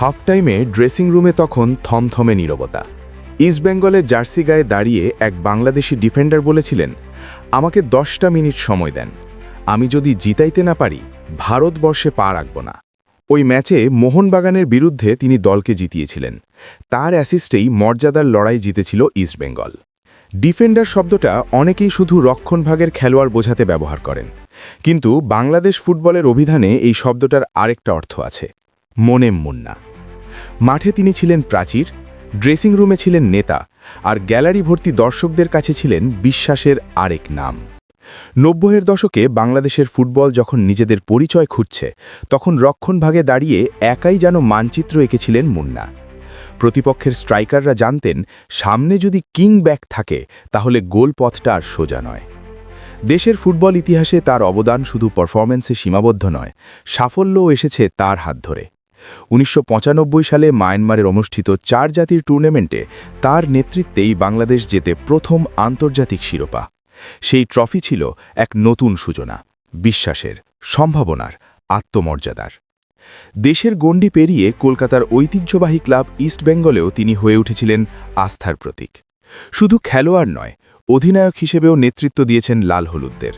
Half টাইমে dressing রুমে তখন থমথমে নীরবতা। ইস্টবেঙ্গলের জার্সি গায়ে দাঁড়িয়ে এক বাংলাদেশি ডিফেন্ডার বলেছিলেন, আমাকে দশটা মিনিট সময় দেন। আমি যদি জিতাইতে না পারি, ভারতবর্ষে পা রাখব না। ওই ম্যাচে মোহনবাগানের বিরুদ্ধে তিনি দলকে জিতিয়েছিলেন। তার অ্যাসিস্টেই মর্যাদার লড়াই জিতেছিল ইস্টবেঙ্গল ডিফেন্ডার শব্দটা অনেকেই শুধু রক্ষণভাগের খেলোয়াড় বোঝাতে ব্যবহার করেন। কিন্তু বাংলাদেশ ফুটবলের অভিধানে এই শব্দটার আরেকটা অর্থ আছে। মনেম মুন্না। মাঠে তিনি ছিলেন প্রাচীর, ড্রেসিং রুমে ছিলেন নেতা, আর গ্যালারি ভর্তি দর্শকদের কাছে ছিলেন বিশ্বাসের আরেক নাম। নব্বইয়ের দশকে বাংলাদেশের ফুটবল যখন নিজেদের পরিচয় খুঁজছে, তখন রক্ষণভাগে দাঁড়িয়ে একাই যেন মানচিত্র এঁকেছিলেন মুন্না। প্রতিপক্ষের স্ট্রাইকাররা জানতেন, সামনে যদি কিং ব্যাক থাকে, তাহলে গোল পথটা আর সোজা নয়। দেশের ফুটবল ইতিহাসে তার অবদান শুধু পারফরম্যান্সে সীমাবদ্ধ নয়, সাফল্যও এসেছে তার হাত ধরে। উনিশশো পঁচানব্বই সালে মায়ানমারের অনুষ্ঠিত চার জাতির টুর্নামেন্টে তার নেতৃত্বেই বাংলাদেশ যেতে প্রথম আন্তর্জাতিক শিরোপা। সেই ট্রফি ছিল এক নতুন সূচনা, বিশ্বাসের, সম্ভাবনার, আত্মমর্যাদার। দেশের গণ্ডি পেরিয়ে কলকাতার ঐতিহ্যবাহী ক্লাব ইস্টবেঙ্গলেও তিনি হয়ে উঠেছিলেন আস্থার প্রতীক। শুধু খেলোয়াড় নয়, অধিনায়ক হিসেবেও নেতৃত্ব দিয়েছেন লাল হলুদদের।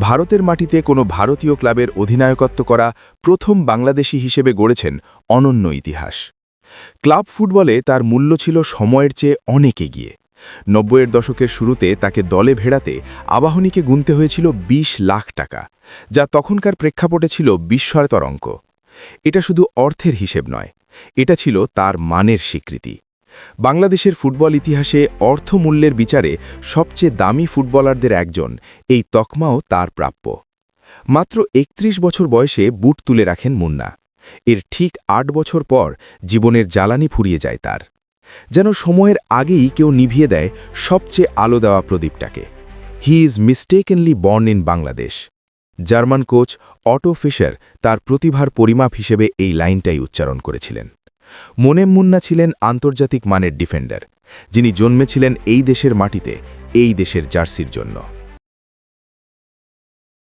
ভারতের মাটিতে কোনো ভারতীয় ক্লাবের অধিনায়কত্ব করা প্রথম বাংলাদেশি হিসেবে গড়েছেন অনন্য ইতিহাস। ক্লাব ফুটবলে তার মূল্য ছিল সময়ের চেয়ে অনেক এগিয়ে। নব্বইয়ের দশকের শুরুতে তাকে দলে ভেড়াতে আবাহনীকে গুনতে হয়েছিল ২০ লাখ টাকা, যা তখনকার প্রেক্ষাপটে ছিল বিস্ময়তর অঙ্ক। এটা শুধু অর্থের হিসেব নয়, এটা ছিল তার মানের স্বীকৃতি। বাংলাদেশের ফুটবল ইতিহাসে অর্থমূল্যের বিচারে সবচেয়ে দামি ফুটবলারদের একজন। এই তকমাও তার প্রাপ্য। মাত্র ৩১ বছর বয়সে বুট তুলে রাখেন মুন্না। এর ঠিক আট বছর পর জীবনের জ্বালানি ফুরিয়ে যায় তার। যেন সময়ের আগেই কেউ নিভিয়ে দেয় সবচেয়ে আলো দেওয়া প্রদীপটাকে। He is mistakenly born in Bangladesh German coach Otto Fischer তার প্রতিভার পরিমাপ হিসেবে এই লাইনটাই উচ্চারণ করেছিলেন। মনেম মুন্না ছিলেন আন্তর্জাতিক মানের ডিফেন্ডার, যিনি জন্মেছিলেন এই দেশের মাটিতে, এই দেশের জার্সির জন্য।